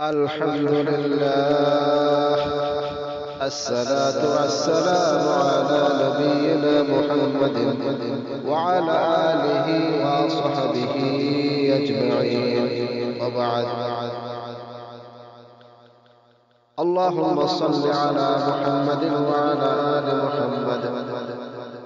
الحمد لله الصلاة والسلام على نبينا محمد وعلى آله وصحبه أجمعين. وبعد. اللهم صل على محمد وعلى آل محمد.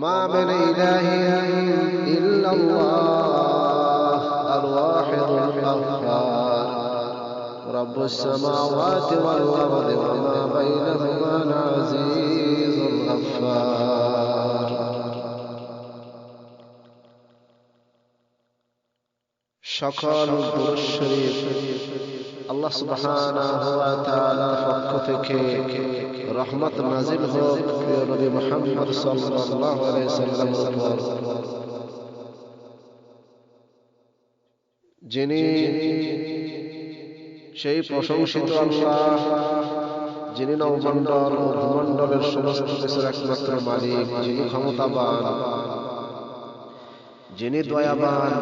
وما من إله إلا الله الواحد القهار رب السماوات والأرض وما بينهما العزيز الغفار. সকল আল্লাহ সুবহানাহু ওয়া পক্ষ থেকে রহমত নাজিল হোক, প্রিয় নবী মুহাম্মদ সাল্লাল্লাহু আলাইহি উপর। যিনি সেই প্রশংসিত আল্লাহ, যিনি নবমণ্ডল ও ভূমণ্ডলের সমস্ত কিছুর একমাত্র মালিক, যিনি ক্ষমতাবান, যিনি দয়াবান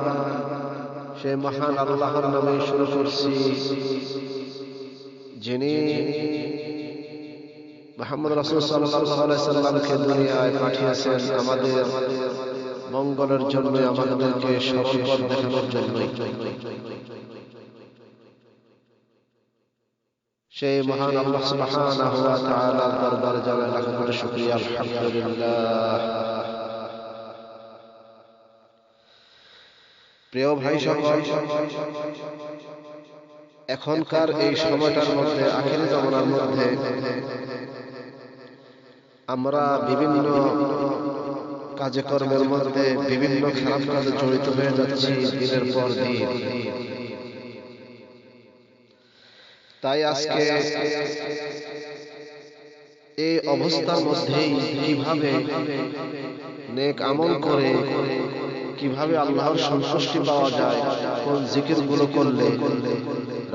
সেই মহান আল্লাহর নামে শুরু করছি। যিনি মোহাম্মদ রসুল সাল্লামকে দুনিয়ায় পাঠিয়েছেন আমাদের মঙ্গলের জন্য আমাদেরকে পথ দেখানোর জন্যই। সেই মহান আল্লাহ সুবহানাহু ওয়া তাআলার দরবারে জানাই লাখ কোটি শুকরিয়া, আলহামদুলিল্লাহ। প্রিয় ভাই এখনকার এই সময়টার মধ্যে, আখেরি জমানার মধ্যে, আমরা বিভিন্ন কাজে কর্মের মধ্যে বিভিন্ন খারাপ কাজে জড়িত হয়ে যাচ্ছি দিনের পর দিন। তাই আজকে এই অবস্থার মধ্যেই কীভাবে নেক আমল করে কীভাবে আল্লাহর সন্তুষ্টি পাওয়া যায়, কোন জিকিরগুলো করলে?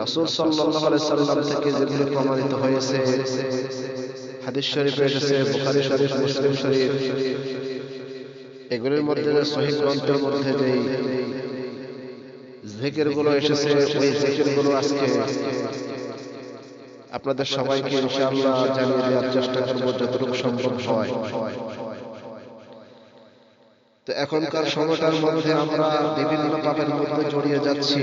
রাসূল আলাইহি সাল্লাম থেকে যেগুলো প্রমাণিত হয়েছে, হাদিস শরীফে এসেছে, বুখারী শরীফ, মুসলিম শরীফ। এগুলোর মধ্যে সহিহ গ্রন্থের মধ্যে যেই জিকিরগুলো এসেছে, ওই জিকিরগুলো আজকে আপনাদের সবাইকে ইনশাআল্লাহ জানিয়ে দেওয়ার চেষ্টা করব, যতটুকু সম্ভব হয়। তো এখনকার সময়টার মধ্যে আমরা বিভিন্ন পাপের মধ্যে জড়িয়ে যাচ্ছি।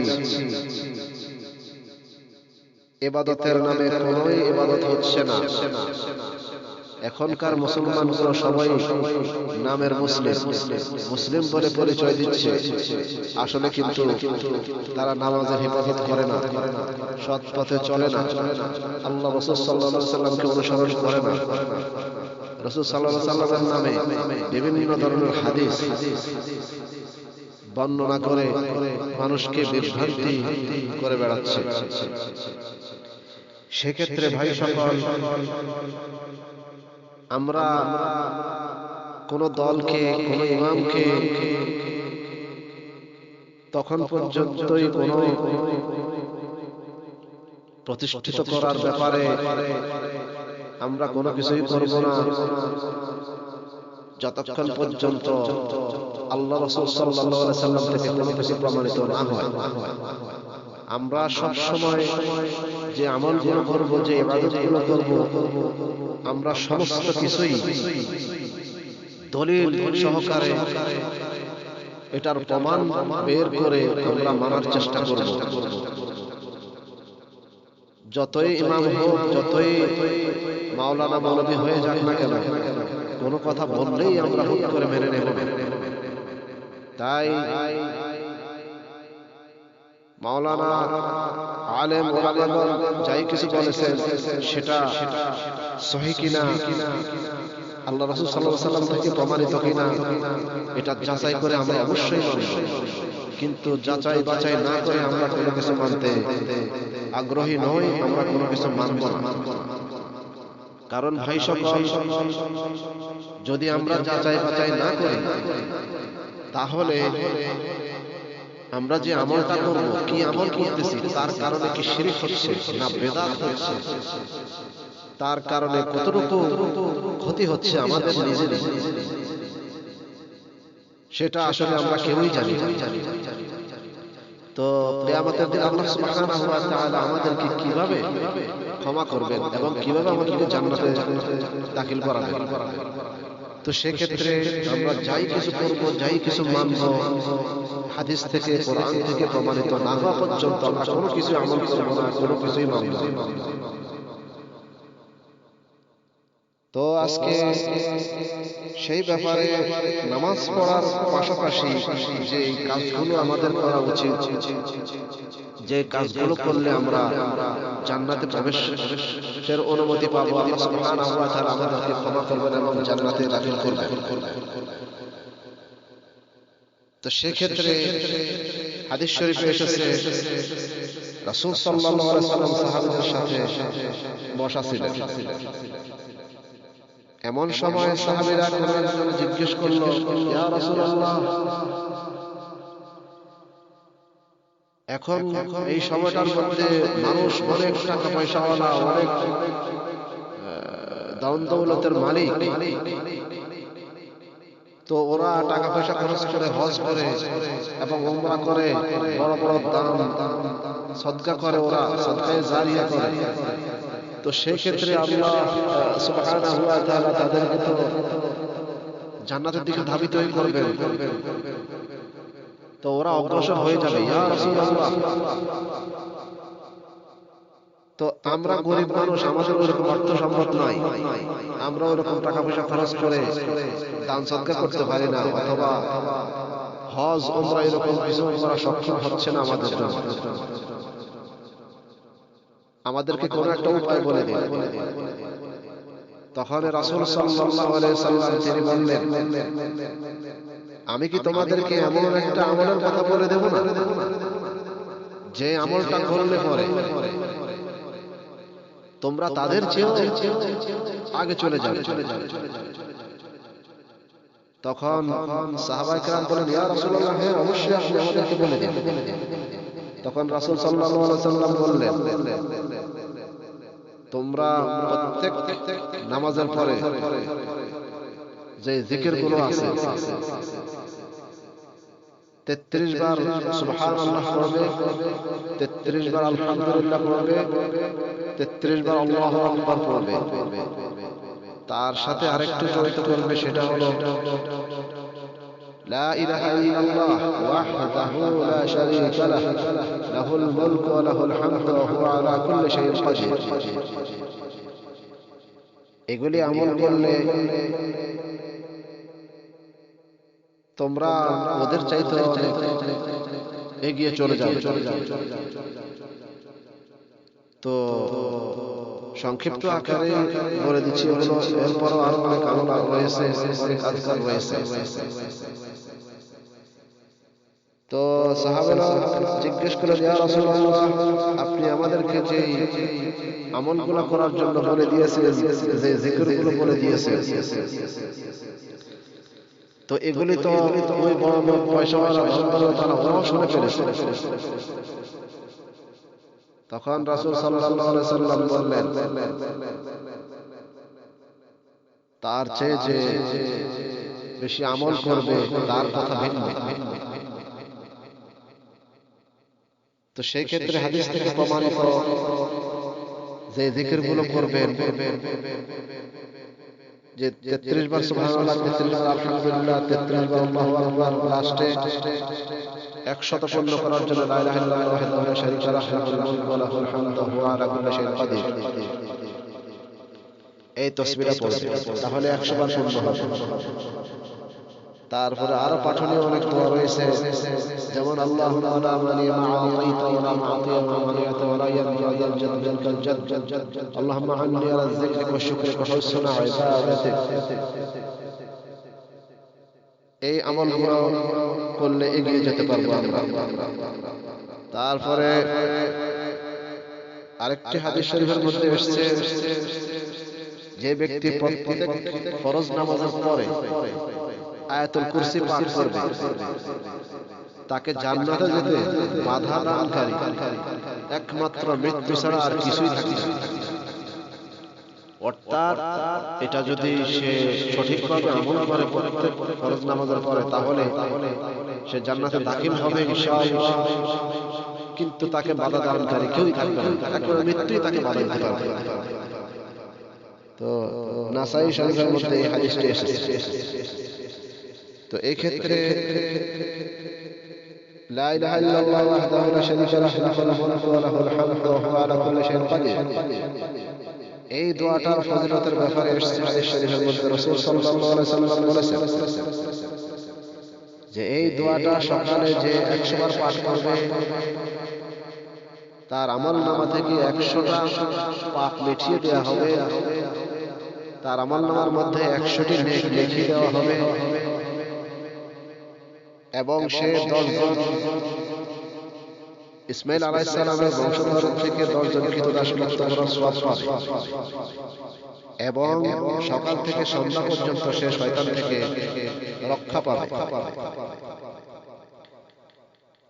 এবাদতের নামে কোনোই এবাদত হচ্ছে না। এখনকার মুসলমানগুলো সবাই নামের মুসলিম। মুসলিম বলে পরিচয় দিচ্ছে। আসলে কিন্তু তারা নামাজের হেফাজত করে না। সৎ পথে চলে না। আল্লাহ রসুল সাল্লাহ সাল্লামকে অনুসরণ করে না। রসুল সাল্লাহ সাল্লামের নামে বিভিন্ন ধরনের হাদিস বর্ণনা করে মানুষকে বিভ্রান্তি করে বেড়াচ্ছে। সেক্ষেত্রে ভাই সকল, আমরা কোন দলকে, কোন ইমামকে তখন পর্যন্তই কোন প্রতিষ্ঠিত করার ব্যাপারে আমরা কোনো কিছুই করব না। যতক্ষণ পর্যন্ত আল্লাহ রসুল সাল্লাহ সাল্লাম থেকে কোনো কিছু প্রমাণিত না হয়। আমরা সব সময় যে আমলগুলো করব, যে ইবাদতগুলো করব, আমরা সমস্ত কিছুই দলিল সহকারে এটার প্রমাণ বের করে আমরা মানার চেষ্টা করব। যতই ইমাম হোক যতই মাওলানা মৌলবী হয়ে যাক না কেন কোনো কথা বললেই আমরা হুট করে মেনে নেব। তাই মাওলানা আলেম যাই কিছু বলেছেন সেটা সহি কিনা? আল্লাহ রাসূল আলাইহি সাল্লাম থেকে প্রমাণিত কিনা, এটা যাচাই করে আমরা অবশ্যই কিন্তু যাচাই বাছাই না করে আমরা কোনো কিছু মানতে আগ্রহী নই, আমরা কোনো কিছু মানব না। কারণ ভাই সকল, যদি আমরা যাচাই বাছাই না করি, তাহলে আমরা যে আমলটা করব, কি আমল করতেছি, তার কারণে কি শিরিক হচ্ছে না বেদাত হচ্ছে? তার কারণে কতটুকু ক্ষতি হচ্ছে আমাদের নিজেদের? সেটা আসলে আমরা কেউই জানি তো কিয়ামতের দিন আমাদেরকে কীভাবে ক্ষমা করবেন এবং কীভাবে আমাদেরকে জান্নাতে দাখিল করাবেন? তো সেক্ষেত্রে আমরা যাই কিছু করব, যাই কিছু মানব, হাদিস থেকে, কোরআন থেকে প্রমাণিত না হওয়া পর্যন্ত আমরা কোনো কিছু আমল করব না, কোনো কিছুই মানব তো আজকে সেই ব্যাপারে নামাজ পড়ার পাশাপাশি যে কাজগুলো আমাদের করা উচিত, যে কাজগুলো করলে আমরা জান্নাতে প্রবেশের অনুমতি পাবো, আল্লাহ সুবহানাহু ওয়া তাআলা আমাদেরকে ক্ষমা করবেন এবং জান্নাতে দাখিল করবেন। তো সেক্ষেত্রে হাদিস শরীফে এসেছে, রাসূল সাল্লাল্লাহু আলাইহি সাল্লাম সাহাবীদের সাথে বসা ছিলেন। এমন সময় সাহাবীরা কোনো একজন জিজ্ঞেস করল ইয়া রাসূলুল্লাহ। এখন এই সময়টার মধ্যে মানুষ অনেক টাকা পয়সাওয়ালা অনেক দাউন দৌলতের মালিক। তো ওরা টাকা পয়সা খরচ করে হজ করে এবং উমরা করে বড় বড় দাম সদকা করে ওরা সদকায়ে জারিয়া করে। তো সেই ক্ষেত্রে আল্লাহ সুবহানাহু ওয়া তাআলা তাদেরকে তো জান্নাতের দিকে ধাবিতই করবেন তো ওরা অগ্রসর হয়ে যাবে। ইয়া রাসূলুল্লাহ। তো আমরা গরিব মানুষ আমাদের ওরকম অর্থ সম্পদ নাই। আমরা ওরকম টাকা পয়সা খরচ করে দান সদকা করতে পারি না অথবা হজ ওমরা এরকম কিছু করা সক্ষম হচ্ছে না আমাদের জন্য। আমাদেরকে কোন একটা উপায় বলে দিন। তখন রাসূল সাল্লাল্লাহু আলাইহি সাল্লাম তিনি বললেন আমি কি তোমাদেরকে এমন একটা আমলের কথা বলে দেব না? যে আমলটা করলে পরে। তোমরা তাদের চেয়েও আগে চলে যাবে তখন সাহাবায়ে কেরাম বলেন ইয়া রাসূলুল্লাহ হ্যাঁ অবশ্যই আপনি আমাদেরকে বলে দিন। তখন রাসূল সাল্লাম বললেন, তোমরা প্রত্যেক নামাজের পরে যে জিকিরগুলো আছে, তেত্রিশ বার পড়বে, তেত্রিশ বার আলহামদুলিল্লাহ তেত্রিশ বার আল্লাহু তার সাথে আরেকটু জড়িত করবে সেটা হলো لا إله إلا الله وحده لا شريك له له الملك وله الحمد وهو على كل شيء قدير. এগুলি আমল করলে তোমরা ওদের চাইতে অনেক এগিয়ে চলে যাও তো সংক্ষিপ্ত আকারে বলে দিচ্ছি হলো এরপরও আরও অনেক আমল রয়েছে আজকাল রয়েছে। তো সাহাবেরা জিজ্ঞেস করলেন ইয়া রাসূলুল্লাহ, আপনি আমাদেরকে যে আমলগুলো করার জন্য বলে দিয়েছিলেন, যে বলে দিয়েছেন। তো এগুলি তো ওই বড় লোক পয়সাওয়ালা ধনবানরা তারা ওরাও শুনে ফেলেছে। তখন রাসূল সাল্লাল্লাহু আলাইহি সাল্লাম বললেন, তার চেয়ে যে বেশি আমল করবে, তার কথা ভিন্ন। তো সেই ক্ষেত্রে হাদিস থেকে প্রমাণিত যে জিকিরগুলো করবেন যে 33 বার সুবহানাল্লাহ 33 বার আলহামদুলিল্লাহ 33 বার আল্লাহু আকবার লাস্টে 100 পূর্ণ করার জন্য লা ইলাহা ইল্লাল্লাহ ওয়াহদাহু লা শারীকা লাহু লাহুল মুলকু ওয়া লাহুল হামদু ওয়া আলা কুল্লি শাইইন কাদির। এই তাসবিহটা পড়বে তাহলে 100 বার পূর্ণ হবে। তারপরে আরও পাঠনীয় অনেক দোয়া রয়েছে। যেমন, আল্লাহ এই আমল করলে এগিয়ে যেতে পারব আমরা। তারপরে আরেকটি হাদিস শরীফের মধ্যে এসছে, যে ব্যক্তি প্রত্যেক ফরজ নামাজের পরে আয়াতুল কুরসি পাঠ করবে। তাকে জান্নাতে যেতে বাধা দানকারী। একমাত্র মৃত্যু ছাড়া আর কিছুই থাকে অর্থাৎ এটা যদি সে সঠিকভাবে আমল করে প্রত্যেক ফরজ নামাজের পরে তাহলে সে জান্নাতে দাখিল হবে ইনশাআল্লাহ। কিন্তু তাকে বাধা দানকারী কেউই থাকবে না। একবারে মৃত্যুই তাকে বাধা দিতে পারবে তো নাসাই শরীফের মধ্যে এই হাদিসটি এসেছে। তো এই ক্ষেত্রে এই দোয়াটার ফজিলতের ব্যাপারে যে এই দোয়াটা সকালে যে 100 বার পাঠ করবে, তার আমল নামা থেকে 100টা পাপ মিটিয়ে দেওয়া হবে। তার আমল নামার মধ্যে একশোটি লিখিয়ে দেওয়া হবে। এবং সে দশজন। ইসমাইল আলাইসালামের বংশধর থেকে দশজন কৃতদাস মুক্ত করার সোয়াব পাবে এবং সকাল থেকে সন্ধ্যা পর্যন্ত সে শয়তান থেকে রক্ষা পাবে।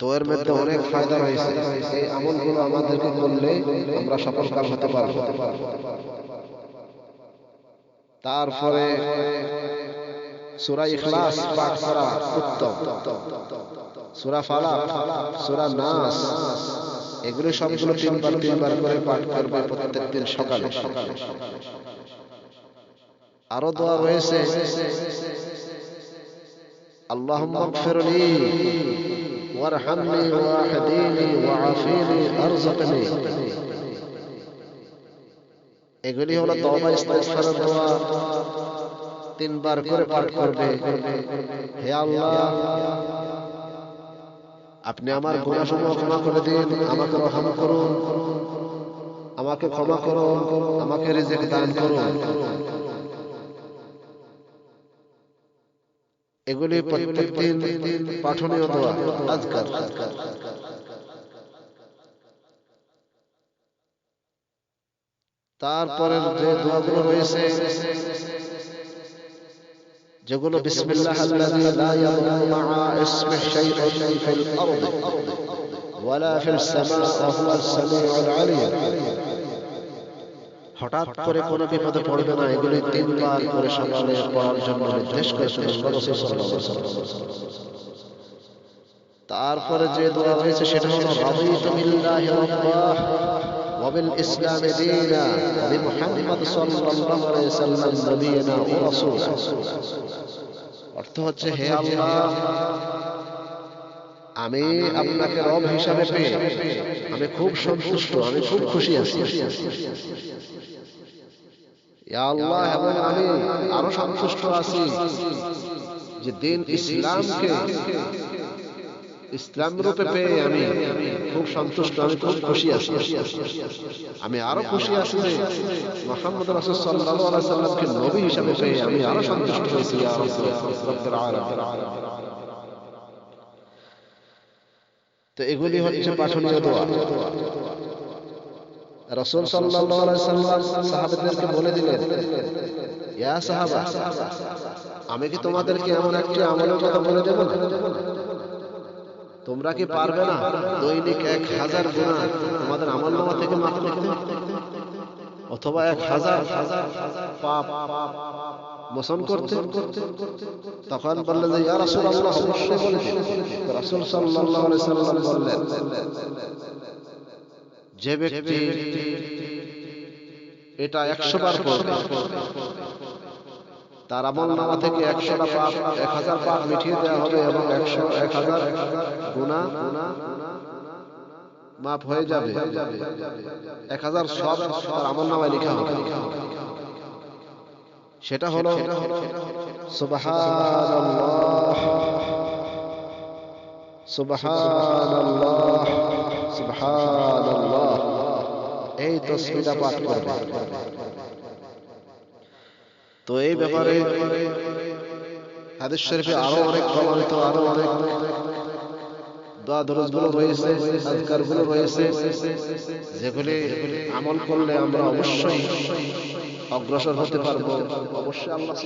তো এর মধ্যে অনেক ফায়দা রয়েছে। এই আমলগুলো আমাদেরকে করলে আমরা সফল কাম হতে পারব। তারপরে সূরা ইখলাস পাঠ করা উত্তম সূরা ফালাক সূরা নাস এগুলো সবগুলো তিনবার তিনবার করে পাঠ করবে প্রত্যেক দিন সকালে আরো দোয়া রয়েছে اللهم اغفر لي وارحمني واهديني وعافيني ارزقني এগুলি হলো তওবা ইস্তেগফারের দোয়া তিনবার করে পাঠ করবে। হে আল্লাহ, আপনি আমার গুণাসমূহ ক্ষমা করে দিন, আমাকে রহম করুন, আমাকে ক্ষমা করুন, আমাকে রিজিক দান করুন। এগুলি প্রত্যেক দিন পাঠনীয় দোয়া, আজকাল। তারপরে যে দোয়াগুলো রয়েছে যেগুলো বিসমিল্লাহ আল্লাযী লা ইয়াদুররু মা'a ইসমিহি শাইউন ফিল আরদি ওয়ালা ফিস সামা'i ওয়া হুয়াস সামিউল আলিম হঠাৎ করে কোনো বিপদে পড়বে না এগুলি তিনবার করে সকালে পড়ার জন্য নির্দেশ করেছেন রাসূল সাল্লাল্লাহু আলাইহি ওয়াসাল্লাম তারপরে যে দোয়া রয়েছে সেটা হলো রাদিতু বিল্লাহি রাব্বাহ وبالإسلام دينا وبمحمد صلى الله عليه وسلم نبينا ورسولا অর্থ হচ্ছে হে আল্লাহ আমি আপনাকে রব হিসাবে পেয়ে আমি খুব সন্তুষ্ট আমি খুব খুশি আছি। আল্লাহ এবং আমি আরও সন্তুষ্ট আছি যে দিন ইসলামকে ইসলাম রূপে পেয়ে আমি খুব সন্তুষ্ট, আমি খুব খুশি আছি। আমি আরও খুশি আছি যে মোহাম্মদ রাসূল সাল্লাল্লাহু আলাইহি সাল্লামকে নবী হিসাবে পেয়ে আমি আরও সন্তুষ্ট হয়েছি তো এগুলি হচ্ছে পাঠনীয় দোয়া। রাসূল সাল্লাল্লাহু আলাইহি সাল্লাম বলে দিলেন, ইয়া সাহাবা, আমি কি তোমাদেরকে এমন একটি আমলের কথা বলে দেব না? তোমরা কি পারবে না? দৈনিক এক হাজার গুণা তোমাদের আমল নামা থেকে মাফ করতে? অথবা এক হাজার পাপ মোচন করতে? তখন বললেন যে ইয়া রাসূলুল্লাহ অবশ্যই বলে দিন। রাসূল সাল্লাল্লাহু আলাইহি সাল্লাম বললেন যে ব্যক্তি এটা 100 বার পড়বে তার আমল নামা থেকে একশোটা পাপ এক হাজার পাপ মিটিয়ে দেওয়া হবে এবং একশো এক হাজার গুণা মাফ হয়ে যাবে। এক হাজার সব তার আমল নামায় লেখা হবে। সেটা হলো সুবহানাল্লাহ। সুবহানাল্লাহ। সুবহানাল্লাহ। এই তসবিহটা পাঠ করবে। তো এই ব্যাপারে হাদিস শরীফে আরও অনেক প্রমাণিত, আরও অনেক দোয়া দরজগুলো রয়েছে, আজকারগুলো রয়েছে। যেগুলি আমল করলে আমরা অবশ্যই অগ্রসর হতে পারব। অবশ্যই আল্লাহ